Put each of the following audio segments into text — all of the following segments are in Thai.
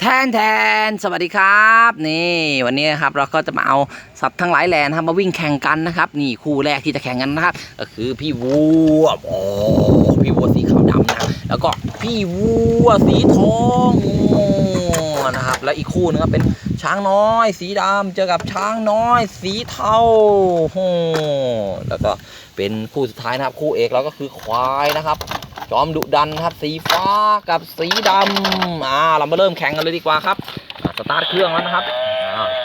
แทนแทนสวัสดีครับ นี่วันนี้นะครับเราก็จะมาเอาสัตว์ทั้งหลายแหล่นะครับมาวิ่งแข่งกันนะครับนี่คู่แรกที่จะแข่งกันนะครับ ก็คือพี่วัวโอ้พี่วัวสีขาวดำนะแล้วก็พี่วัวสีทองนะครับ แล้วอีกคู่นึงก็เป็นช้างน้อย สีดำเจอกับช้างน้อย สีเทาโอ้แล้วก็เป็นคู่สุดท้ายนะครับ คู่เอกเราก็คือควายนะครับ จอมดุดันครับ สีฟ้ากับสีดำอ่าเรามาเริ่มแข่งกันเลยดีกว่าครับสตาร์ทเครื่องแล้วนะครับ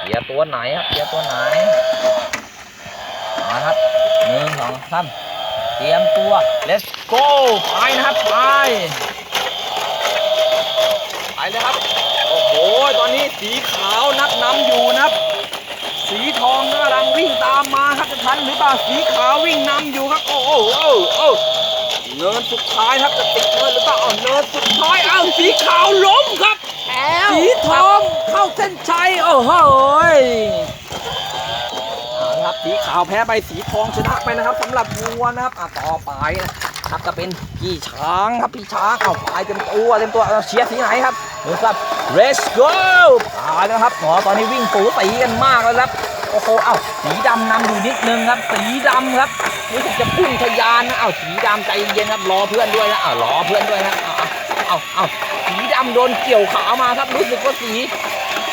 เกียร์ตัวไหนครับเกียร์ตัวไหนมาครับหนึ่งสองสามเตรียมตัว let's go ไปนะครับไปไปเลยครับโอ้โหตอนนี้สีขาวนับนำอยู่นะครับ สีทองกำลังวิ่งตามมาครับจะทันหรือเปล่าสีขาววิ่งนำอยู่ครับ โอ้โหโอ้โอ้ เนินสุดท้ายครับจะติดเนินหรือเปล่าเอาเนินสุดท้ายเอาสีขาวล้มครับสีทองเข้าเส้นชัยโอ้โหยเอาละครับสีขาวแพ้ไปสีทองชนะไปนะครับสำหรับวัวนะครับอะต่อไปนะครับจะเป็นพี่ช้างครับพี่ช้างเอาไปเต็มตัวเต็มตัวเอาเชียร์สีไหนครับดูครับ let's go ไปแล้วครับหมอตอนนี้วิ่งปูตีกันมากแล้วครับ โอ้โห เอ้า สีดำนำอยู่นิดนึงครับ สีดำครับ รู้สึกจะพุ่งทะยานนะ เอ้า สีดำใจเย็นครับ รอเพื่อนด้วยนะ เอ้ารอเพื่อนด้วยนะ เอ้าเอาเอาสีดำโดนเกี่ยวขามาครับ รู้สึกว่าสี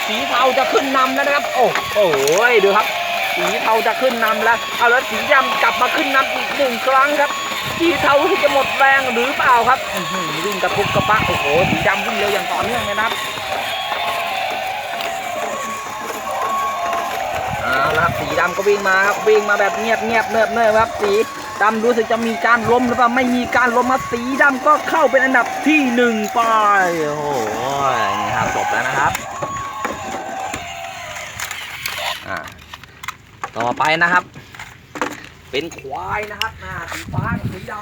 สีเทาจะขึ้นนำแล้วนะครับ โอ้โหดูครับ สีเทาจะขึ้นนำแล้ว เอาแล้วสีดำกลับมาขึ้นนำอีกหนึ่งครั้งครับสีเทารู้สึกจะหมดแรงหรือเปล่าครับวิ่งกระพุกกระปะโอ้โหสีดำวิ่งเร็วอย่างต่อเนื่องเลยนะครับ ดำก็วิ่งมาครับวิ่งมาแบบเงียบเงียบเนิบเนิบครับสีดำรู้สึกจะมีการล้มหรือเปล่าไม่มีการล้มมาสีดำก็เข้าเป็นอันดับที่หนึ่งไปโอ้โหนี่ครับจบแล้วนะครับอ่าต่อไปนะครับ เป็นควายนะครับหน้าสีฟ้าสีด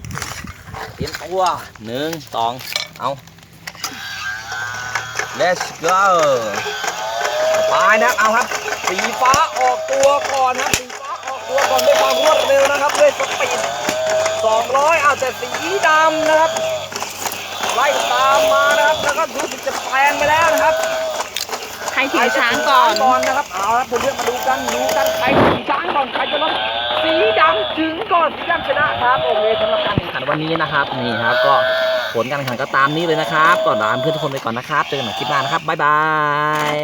ำเตรียมตัวหนึ่งสองเอา let's go ไปนะเอาครับ สีฟ้าออกตัวก่อนนะครับสีฟ้าออกตัวก่อนด้วยความรวดเร็วนะครับด้วยสปีด200เอาแต่สีดำนะครับ ไล่ตามมานะครับ แล้วก็รู้สึกจะแซงไปแล้วนะครับใครถือช้างก่อนใครจะถึช้างก่อนนะครับ เอาละเพื่อนๆมาดูกันดูกันใครถึงช้างก่อนใครจะลดสีดำถึงก่อนสีดำชนะครับโอเคสำหรับการแข่งขันวันนี้นะครับนี่ครับก็ผลการแข่งขันก็ตามนี้เลยนะครับ ก่อนลาเพื่อนทุกคนไปก่อนนะครับ เจอกันใหม่คลิปหน้านะครับ บ๊ายบาย